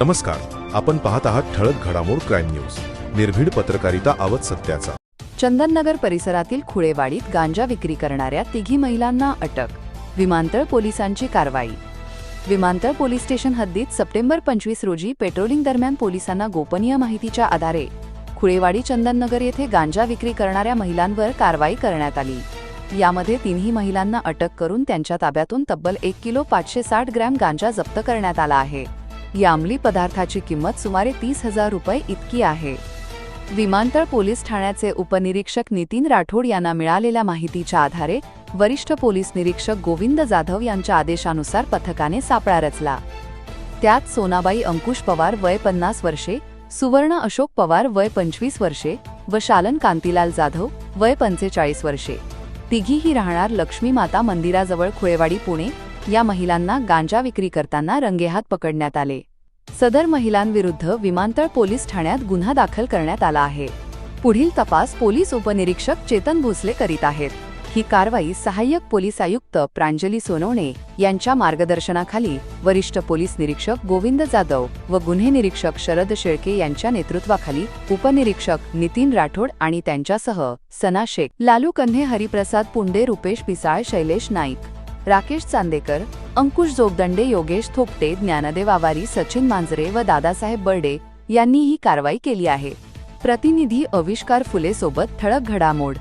नमस्कार आपण पाहत आहात ठळक घडामोड क्राईम न्यूज. निर्भीड पत्रकारिता आवत सत्याचा. चंदननगर परिसरातील खुळेवाडीत गांजा विक्री करणाऱ्या तिघी महिलांना अटक विमानतळ पोलिसांची कारवाई. विमानतळ पोलीस स्टेशन हद्दीत सप्टेंबर पंचवीस रोजी पेट्रोलिंग दरम्यान पोलिसांना गोपनीय माहितीच्या आधारे खुळेवाडी चंदननगर येथे गांजा विक्री करणाऱ्या महिलांवर कारवाई करण्यात आली. यामध्ये तिन्ही महिलांना अटक करून त्यांच्या ताब्यातून तब्बल एक किलो पाचशे साठ ग्रॅम गांजा जप्त करण्यात आला आहे. या अंमली पदार्थाची किंमत सुमारे तीस हजार रुपये इतकी आहे. विमानतळ पोलीस ठाण्याचे उपनिरीक्षक नितीन राठोड यांना मिळालेल्या माहितीच्या आधारे वरिष्ठ पोलीस निरीक्षक गोविंद जाधव यांच्या आदेशानुसार पथकाने सापळा रचला. त्यात सोनाबाई अंकुश पवार वय पन्नास वर्षे सुवर्ण अशोक पवार वय पंचवीस वर्षे व शालन कांतीलाल जाधव वय पंचेचाळीस वर्षे. तिघीही राहणार लक्ष्मी माता मंदिराजवळ खुळेवाडी पुणे या महिलांना गांजा विक्री करताना रंगेहात पकडण्यात आले. सदर महिलांविरुद्ध विमानतळ पोलीस ठाण्यात गुन्हा दाखल करण्यात आला आहे. पुढील तपास पोलीस उपनिरीक्षक चेतन भोसले करीत आहेत. ही कारवाई सहाय्यक पोलीस आयुक्त प्रांजली सोनवणे यांच्या मार्गदर्शनाखाली वरिष्ठ पोलीस निरीक्षक गोविंद जाधव व गुन्हे निरीक्षक शरद शेळके यांच्या नेतृत्वाखाली उपनिरीक्षक नितीन राठोड आणि त्यांच्यासह सना शेख लालू कन्हे हरिप्रसाद पुंडे रुपेश पिसाळ शैलेश नाईक. राकेश चांदेकर अंकुश जोगदंडे योगेश थोपटे ज्ञानदेव आवारी सचिन मांजरे व दादासाहेब बर्डे यांनी ही कारवाई केली आहे. प्रतिनिधी अविष्कार फुले सोबत ठळक घडामोड